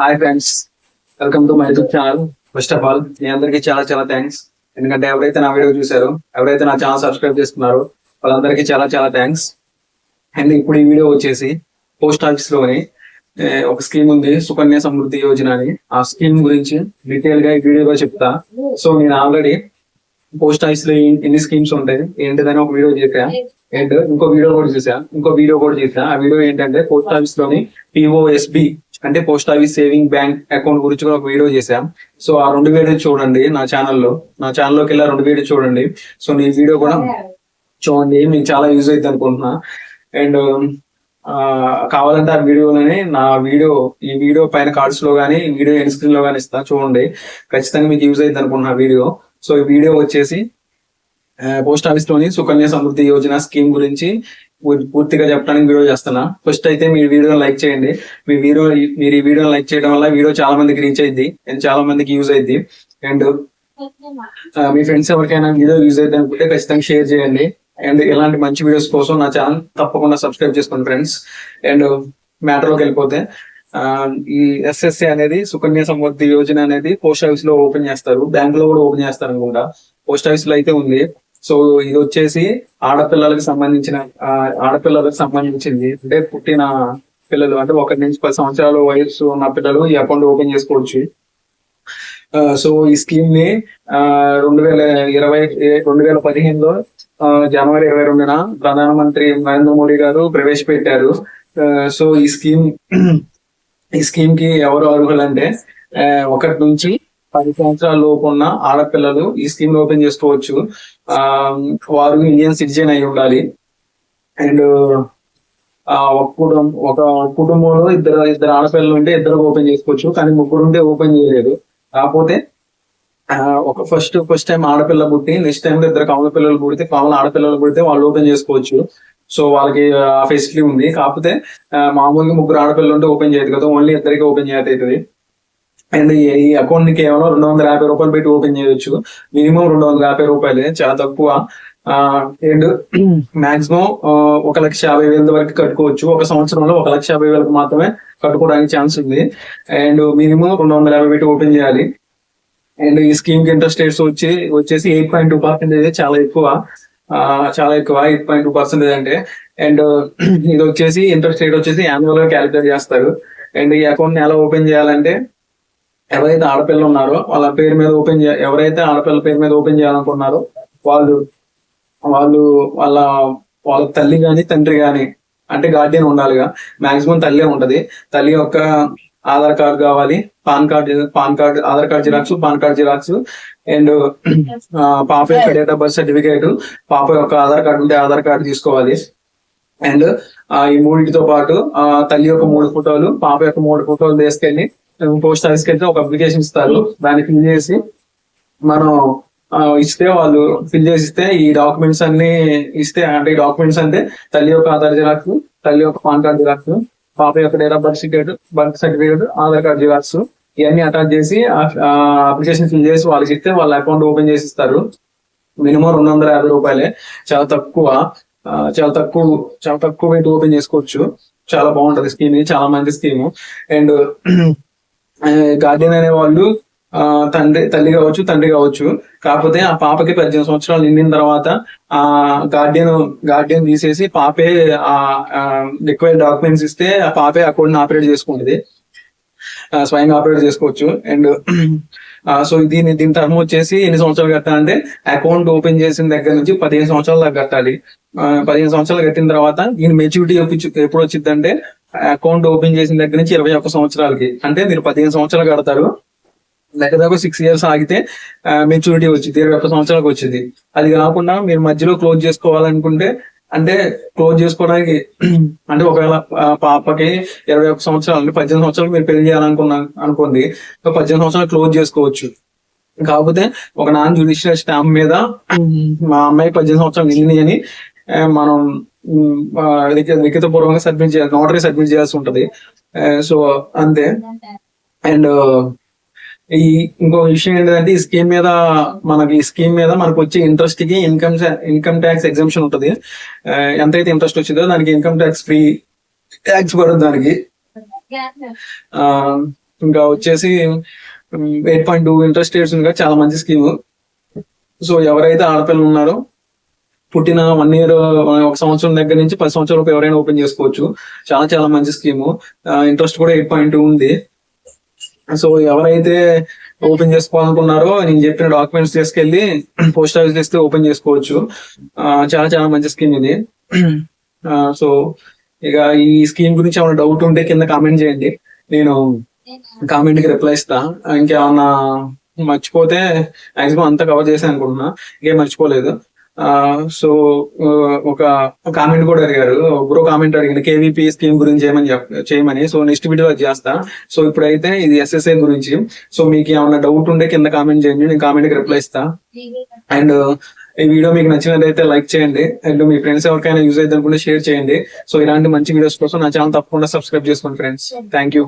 Hi friends welcome to my YouTube channel first of all మీ అందరికీ చాలా చాలా thanks ఎందుకంటే ఎవరైతే నా వీడియో చూసారో ఎవరైతే నా ఛానల్ సబ్స్క్రైబ్ చేసుకున్నారో వాళ్ళందరికీ చాలా చాలా థ్యాంక్స్ అండ్ ఇప్పుడు ఈ వీడియో వచ్చేసి పోస్ట్ ఆఫీస్లోని ఒక స్కీమ్ ఉంది సుకన్య సమృద్ధి యోజన అని. ఆ స్కీమ్ గురించి డీటెయిల్గా ఈ వీడియోలో చెప్తా. సో నేను ఆల్రెడీ పోస్ట్ ఆఫీస్లో ఎన్ని- స్కీమ్స్ ఉంటాయి ఏంటిదని ఒక వీడియో చేశా. అండ్ ఇంకో వీడియో కూడా చూసా ఇంకో వీడియో కూడా చేసా ఆ వీడియో ఏంటంటే పోస్ట్ ఆఫీస్లోని పిఓఎస్బి అంటే post office saving bank account గురించి కూడా ఒక వీడియో చేశాం. సో ఆ రెండు వీడియో చూడండి నా ఛానల్లో నా ఛానల్లోకి వెళ్ళి ఆ రెండు వీడియో చూడండి. సో నీ వీడియో కూడా చూడండి. మీకు చాలా యూజ్ అవుతుంది అనుకుంటున్నా. అండ్ కావాలంటే ఆ వీడియోలోనే నా వీడియో ఈ వీడియో పైన కార్డ్స్లో కానీ ఈ వీడియో ఎండ్ స్క్రీన్లో కానీ ఇస్తా చూడండి. ఖచ్చితంగా మీకు యూజ్ అవుతుంది అనుకుంటున్నా వీడియో. సో ఈ వీడియో వచ్చేసి Uh, పోస్ట్ ఆఫీస్లోని సుకన్య సమృద్ధి యోజన స్కీమ్ గురించి పూర్తిగా చెప్పడానికి వీడియో చేస్తున్నా. ఫస్ట్ అయితే మీ వీడియో లైక్ చేయండి. మీ వీడియో మీరు ఈ వీడియో లైక్ చేయడం వల్ల వీడియో చాలా మందికి రీచ్ అయింది అండ్ చాలా మందికి యూజ్ అయింది అండ్ మీ ఫ్రెండ్స్ ఎవరికైనా వీడియో యూజ్ అయితే అనుకుంటే ఖచ్చితంగా షేర్ చేయండి. అండ్ ఇలాంటి మంచి వీడియోస్ కోసం నా ఛానల్ తప్పకుండా సబ్స్క్రైబ్ చేసుకోండి ఫ్రెండ్స్ అండ్ మ్యాటర్లోకి వెళ్ళిపోతే ఆ, ఈ ఎస్ఎస్సి అనేది సుకన్య సమృద్ధి యోజన అనేది పోస్ట్ ఆఫీస్లో ఓపెన్ చేస్తారు. బ్యాంక్లో కూడా ఓపెన్ చేస్తారు అనుకుంటా. పోస్ట్ ఆఫీస్లో అయితే ఉంది. సో ఇది వచ్చేసి ఆడపిల్లలకు సంబంధించిన ఆడపిల్లలకు సంబంధించింది. అంటే పుట్టిన పిల్లలు అంటే ఒకటి నుంచి పది సంవత్సరాల వయసు ఉన్న పిల్లలు ఈ అకౌంట్ ఓపెన్ చేసుకోవచ్చు. సో ఈ స్కీమ్ని ఆ, రెండు వేల ఇరవై రెండు వేల పదిహేనులో జనవరి ఇరవై రెండున ప్రధానమంత్రి నరేంద్ర మోడీ గారు ప్రవేశపెట్టారు. సో ఈ స్కీమ్ ఈ స్కీమ్కి ఎవరు అర్హులు అంటే ఒకటి నుంచి పది సంవత్సరాల లోపు ఉన్న ఆడపిల్లలు ఈ స్కీమ్ ఓపెన్ చేసుకోవచ్చు. ఆ, వారు ఇండియన్ సిటిజన్ అయి ఉండాలి. అండ్ ఆ, ఒక కుటుంబం ఒక కుటుంబంలో ఇద్దరు ఇద్దరు ఆడపిల్లలు ఉంటే ఇద్దరు ఓపెన్ చేసుకోవచ్చు. కానీ ముగ్గురు ఉంటే ఓపెన్ చేయలేదు. కాకపోతే ఒక ఫస్ట్ ఫస్ట్ టైం ఆడపిల్ల పుట్టి నెక్స్ట్ టైం ఇద్దరు కమల పిల్లలు పుడితే కమల ఆడపిల్లలు పుడితే వాళ్ళు ఓపెన్ చేసుకోవచ్చు. సో వాళ్ళకి ఆ ఫెసిలిటీ ఉంది. కాకపోతే మామూలుగా ముగ్గురు ఆడపిల్లలు ఉంటే ఓపెన్ చేయదు కదా. ఓన్లీ ఇద్దరికి ఓపెన్ చేయదు అండ్ ఈ- అకౌంట్ని కేవలం రెండు వందల యాభై రూపాయలు పెట్టి ఓపెన్ చేయొచ్చు. మినిమం రెండు వందల యాభై రూపాయలే చాలా తక్కువ. అండ్ మాక్సిమం ఒక లక్ష యాభై వేల వరకు కట్టుకోవచ్చు. ఒక సంవత్సరంలో ఒక లక్ష యాభై వేలకు మాత్రమే కట్టుకోవడానికి ఛాన్స్ ఉంది. అండ్ మినిమం రెండు వందల యాభై పెట్టి ఓపెన్ చేయాలి. అండ్ ఈ స్కీమ్కి ఇంట్రెస్ట్ రేట్స్ వచ్చి వచ్చేసి ఎయిట్ పాయింట్ టూ పర్సెంటేజ్ చాలా ఎక్కువ. చాలా ఎక్కువ. ఎయిట్ పాయింట్ టూ పర్సెంటేజ్ అంటే. అండ్ ఇది వచ్చేసి ఇంట్రెస్ట్ రేట్ వచ్చేసి యాన్యువల్గా క్యాలిక్యులేట్ చేస్తారు. అండ్ ఈ అకౌంట్ని ఎలా ఓపెన్ చేయాలంటే ఎవరైతే ఆడపిల్లలు ఉన్నారో వాళ్ళ పేరు మీద ఓపెన్ చే ఎవరైతే ఆడపిల్ల పేరు మీద ఓపెన్ చేయాలనుకున్నారో వాళ్ళు వాళ్ళు వాళ్ళ వాళ్ళ తల్లి గాని తండ్రి గాని అంటే గార్డియన్ ఉండాలిగా. మాక్సిమం తల్లి ఉంటది. తల్లి యొక్క ఆధార్ కార్డ్ కావాలి PAN card PAN card Aadhaar card xerox PAN card xerox and పాప యొక్క డేట్ ఆఫ్ బర్త్ సర్టిఫికేట్ పాప యొక్క ఆధార్ కార్డు ఉంటే ఆధార్ కార్డు తీసుకోవాలి. అండ్ ఈ మూడింటితో పాటు తల్లి యొక్క మూడు ఫోటోలు పాప యొక్క మూడు ఫోటోలు తీసుకెళ్ళి పోస్ట్ ఆఫీస్కి అయితే ఒక అప్లికేషన్ ఇస్తారు. దాన్ని ఫిల్ చేసి మనం ఇస్తే వాళ్ళు ఫిల్ చేసి ఇస్తే ఈ డాక్యుమెంట్స్ అన్ని ఇస్తే అంటే ఈ డాక్యుమెంట్స్ అంటే తల్లి యొక్క ఆధార్ జిరాక్స్ తల్లి యొక్క పాన్ కార్డ్ జిరాక్స్ పాప యొక్క date of birth certificate birth certificate Aadhaar card xerox ఇవన్నీ అటాచ్ చేసి అప్లికేషన్ ఫిల్ చేసి వాళ్ళకి ఇస్తే వాళ్ళ అకౌంట్ ఓపెన్ చేసి ఇస్తారు. మినిమం రెండు వందల యాభై రూపాయలే. చాలా తక్కువ చాలా తక్కువ చాలా తక్కువ పెట్టి ఓపెన్ చేసుకోవచ్చు. చాలా బాగుంటది స్కీమ్ ఇది చాలా మంచి స్కీమ్ అండ్ గార్డియన్ అనే వాళ్ళు ఆ, తండ్రి తల్లి కావచ్చు తండ్రి కావచ్చు. కాకపోతే ఆ పాపకి పద్దెనిమిది సంవత్సరాలు నిండిన తర్వాత ఆ గార్డియన్ గార్డియన్ తీసేసి పాపే ఆ రిక్వైర్డ్ డాక్యుమెంట్స్ ఇస్తే ఆ పాపే అకౌంట్ ఆపరేట్ చేసుకుంటుంది. స్వయంగా ఆపరేట్ చేసుకోవచ్చు. అండ్ సో దీని దీని టర్మ్ వచ్చేసి ఎన్ని సంవత్సరాలు కట్టాలంటే అకౌంట్ ఓపెన్ చేసిన దగ్గర నుంచి పదిహేను సంవత్సరాల దాకా కట్టాలి. పదిహేను సంవత్సరాలు కట్టిన తర్వాత దీని మెచ్యూరిటీ ఎప్పుడు వచ్చిందంటే అకౌంట్ ఓపెన్ చేసిన దగ్గర నుంచి ఇరవై ఒక్క సంవత్సరాలకి. అంటే మీరు పదిహేను సంవత్సరాలు కడతారు. దగ్గర సిక్స్ ఇయర్స్ ఆగితే మెచ్యూరిటీ వచ్చింది. ఇరవై ఒక్క సంవత్సరాలకు వచ్చింది. అది కాకుండా మీరు మధ్యలో క్లోజ్ చేసుకోవాలనుకుంటే అంటే క్లోజ్ చేసుకోవడానికి అంటే ఒకవేళ పాపకి ఇరవై ఒక్క సంవత్సరాలు అంటే పద్దెనిమిది సంవత్సరాలు మీరు పెళ్ళి చేయాలనుకున్నా అనుకోండి పద్దెనిమిది సంవత్సరాలు క్లోజ్ చేసుకోవచ్చు. కాకపోతే ఒక నాన్ జ్యుడిషియల్ స్టాంప్ మీద మా అమ్మాయి పద్దెనిమిది సంవత్సరాలు నిండి అని మనం లిఖిత ఆ, సబ్మిట్ చేయాలి నోటరీ సబ్మిట్ చేయాల్సి ఉంటది. సో అంతే. అండ్ ఈ ఇంకో విషయం ఏంటంటే ఈ స్కీమ్ మీద మనకి ఈ స్కీమ్ మీద మనకు వచ్చే ఇంట్రెస్ట్కి ఇన్కమ్ ఇన్కమ్ ట్యాక్స్ ఎగ్జామ్షన్ ఉంటుంది. ఎంతైతే ఇంట్రెస్ట్ వచ్చిందో దానికి ఇన్కమ్ ట్యాక్స్ ఫ్రీ ట్యాక్స్ పడదు దానికి. ఇంకా వచ్చేసి eight point two interest rates ఇంకా చాలా మంచి స్కీమ్ సో ఎవరైతే ఆడపిల్లలు ఉన్నారో పుట్టిన వన్ ఇయర్ ఒక సంవత్సరం దగ్గర నుంచి పది సంవత్సరాలకు ఎవరైనా ఓపెన్ చేసుకోవచ్చు. చాలా చాలా మంచి స్కీము ఇంట్రెస్ట్ కూడా ఎయిట్ పాయింట్ టూ ఉంది. సో ఎవరైతే ఓపెన్ చేసుకోవాలనుకున్నారో నేను చెప్పిన డాక్యుమెంట్స్ తీసుకెళ్ళి పోస్ట్ ఆఫీస్ ఇస్తే ఓపెన్ చేసుకోవచ్చు. చాలా చాలా మంచి స్కీమ్ ఇది. సో ఇక ఈ స్కీమ్ గురించి ఏమైనా డౌట్ ఉంటే కింద కామెంట్ చేయండి. నేను కామెంట్కి రిప్లై ఇస్తా. ఇంకేమన్నా మర్చిపోతే మాక్సిమం అంతా కవర్ చేశాను అనుకుంటున్నా. ఇంకేం మర్చిపోలేదు. సో ఒక కామెంట్ కూడా అడిగారు. బ్రో కామెంట్ అడిగిన కేవీపీ స్కీమ్ గురించి ఏమని చేయమని సో నెక్స్ట్ వీడియో చేస్తా. సో ఇప్పుడైతే ఇది ఎస్ఎస్ఐ గురించి. సో మీకు ఏమైనా డౌట్ ఉంటే కింద కామెంట్ చేయండి నేను కామెంట్కి రిప్లై ఇస్తా. అండ్ ఈ వీడియో మీకు నచ్చినట్లయితే లైక్ చేయండి. అండ్ మీ ఫ్రెండ్స్ ఎవరికైనా యూజ్ అయితే అనుకుంటే షేర్ చేయండి. సో ఇలాంటి మంచి వీడియోస్ కోసం నా ఛానల్ తప్పకుండా సబ్స్క్రైబ్ చేసుకోండి ఫ్రెండ్స్ థ్యాంక్ యూ